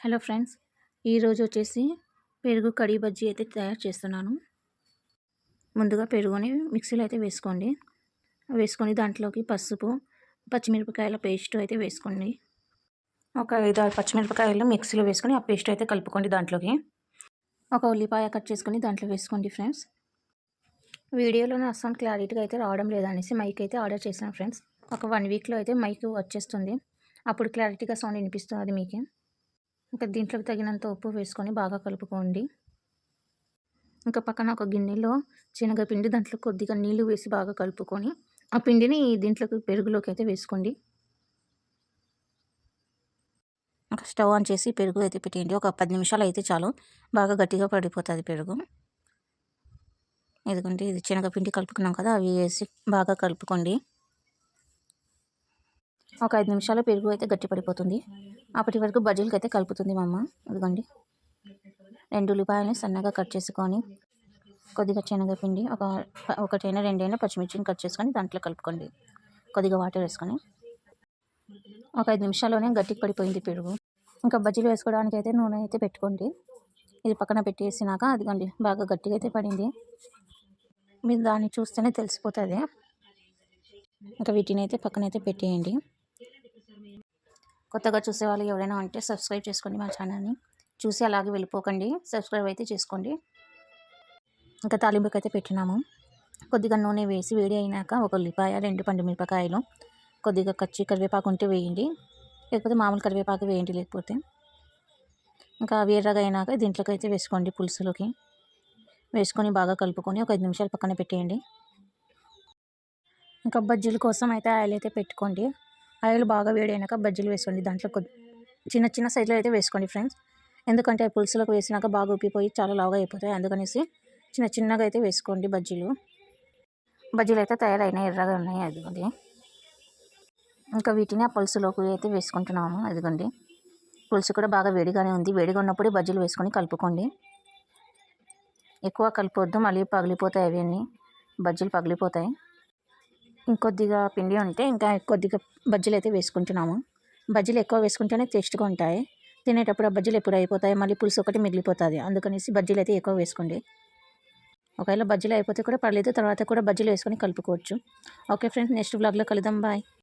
Hello friends ఈరోజు వచ్చేసి పెరుగు కడి బజ్జీ అయితే తయారు చేస్తున్నాను. ముందుగా పెరుగుని మిక్సీలో అయితే వేసుకోండి. వేసుకొని దాంట్లోకి పసుపు పచ్చిమిరపకాయల పేస్ట్ అయితే వేసుకోండి. ఒక ఐదు ఆరు పచ్చిమిరపకాయలు మిక్సీలో వేసుకొని ఆ పేస్ట్ అయితే కలుపుకోండి దాంట్లోకి. ఒక ఉల్లిపాయ కట్ చేసుకొని దాంట్లో వేసుకోండి ఫ్రెండ్స్. వీడియోలో నా అస్సాం క్లారిటీగా అయితే రావడం లేదనేసి మైక్ అయితే ఆర్డర్ చేశాను ఫ్రెండ్స్. ఒక వన్ వీక్లో అయితే మైక్ వచ్చేస్తుంది. అప్పుడు క్లారిటీగా సౌండ్ వినిపిస్తుంది మీకే. ఇంకా దీంట్లోకి తగినంత ఉప్పు వేసుకొని బాగా కలుపుకోండి. ఇంకా పక్కన ఒక గిన్నెలో శనగపిండి దాంట్లో కొద్దిగా నీళ్ళు వేసి బాగా కలుపుకొని ఆ పిండిని దీంట్లోకి పెరుగులోకి అయితే వేసుకోండి. ఇంకా స్టవ్ ఆన్ చేసి పెరుగు అయితే పెట్టేయండి. ఒక పది నిమిషాలు అయితే చాలు. బాగా గట్టిగా పడిపోతుంది పెరుగు. ఎందుకంటే ఇది శనగపిండి కలుపుకున్నాం కదా అవి వేసి బాగా కలుపుకోండి. ఒక ఐదు నిమిషాలు పెరుగు అయితే గట్టి పడిపోతుంది. అప్పటి వరకు బజ్జీలకి అయితే కలుపుతుంది మా అమ్మ. అదిగోండి రెండు ఉల్లిపాయలని సన్నగా కట్ చేసుకొని కొద్దిగా శనగపిండి ఒక ఒకటైనా రెండైనా పచ్చిమిర్చిని కట్ చేసుకొని దాంట్లో కలుపుకోండి. కొద్దిగా వాటర్ వేసుకొని. ఒక ఐదు నిమిషాల్లోనే గట్టికి పడిపోయింది పెరుగు. ఇంకా బజ్జీలు వేసుకోవడానికి అయితే నూనె అయితే పెట్టుకోండి. ఇది పక్కన పెట్టేసినాక అదిగోండి బాగా గట్టిగా అయితే పడింది. మీరు దాన్ని చూస్తేనే తెలిసిపోతుంది. ఇంకా వీటిని అయితే పక్కనైతే పెట్టేయండి. కొత్తగా చూసేవాళ్ళు ఎవరైనా ఉంటే సబ్స్క్రైబ్ చేసుకోండి మా ఛానల్ని. చూసి అలాగే వెళ్ళిపోకండి. సబ్స్క్రైబ్ అయితే చేసుకోండి. ఇంకా తాలింపుకి అయితే పెట్టినాము. కొద్దిగా నూనె వేసి వేడి అయినాక ఒక ఉల్లిపాయ రెండు పండు మిరపకాయలు కొద్దిగా కచ్చి కరివేపాకు ఉంటే వేయండి. లేకపోతే మామూలు కరివేపాకు వేయండి లేకపోతే. ఇంకా వేరగా అయినాక దీంట్లోకి అయితే వేసుకోండి పులుసులోకి. వేసుకొని బాగా కలుపుకొని ఒక ఐదు నిమిషాలు పక్కన పెట్టేయండి. ఇంకా బజ్జీల కోసం అయితే ఆయిల్ అయితే పెట్టుకోండి. ఆయిల్ బాగా వేడైనాక బజ్జీలు వేసుకోండి. దాంట్లో కొద్ది చిన్న చిన్న సైజులో అయితే వేసుకోండి ఫ్రెండ్స్. ఎందుకంటే పులుసులోకి వేసినాక బాగా ఉప్పిపోయి చాలా లావుగా అయిపోతాయి. అందుకనేసి చిన్న చిన్నగా అయితే వేసుకోండి బజ్జీలు. బజ్జీలు అయితే తయారైనాయి ఎర్రగా ఉన్నాయి. అదిగోండి. ఇంకా వీటిని ఆ పులుసులోకి అయితే వేసుకుంటున్నాము. అదిగోండి. పులుసు కూడా బాగా వేడిగానే ఉంది. వేడిగా ఉన్నప్పుడే బజ్జీలు వేసుకొని కలుపుకోండి. ఎక్కువ కలిపొద్దు మళ్ళీ పగిలిపోతాయి అవన్నీ బజ్జీలు పగిలిపోతాయి. ఇంకొద్దిగా పిండి ఉంటే ఇంకా కొద్దిగా బజ్జీలు అయితే వేసుకుంటున్నాము. బజ్జీలు ఎక్కువ వేసుకుంటేనే టేస్ట్గా ఉంటాయి. తినేటప్పుడు ఆ బజ్జీలు ఎప్పుడు అయిపోతాయి? మళ్ళీ పులుసు ఒకటి మిగిలిపోతుంది. అందుకనేసి బజ్జీలు అయితే ఎక్కువ వేసుకోండి. ఒకవేళ బజ్జీలు అయిపోతే కూడా పర్లేదు. తర్వాత కూడా బజ్జీలు వేసుకొని కలుపుకోవచ్చు. ఓకే ఫ్రెండ్స్ నెక్స్ట్ బ్లాగ్లో కలుద్దాం. బాయ్.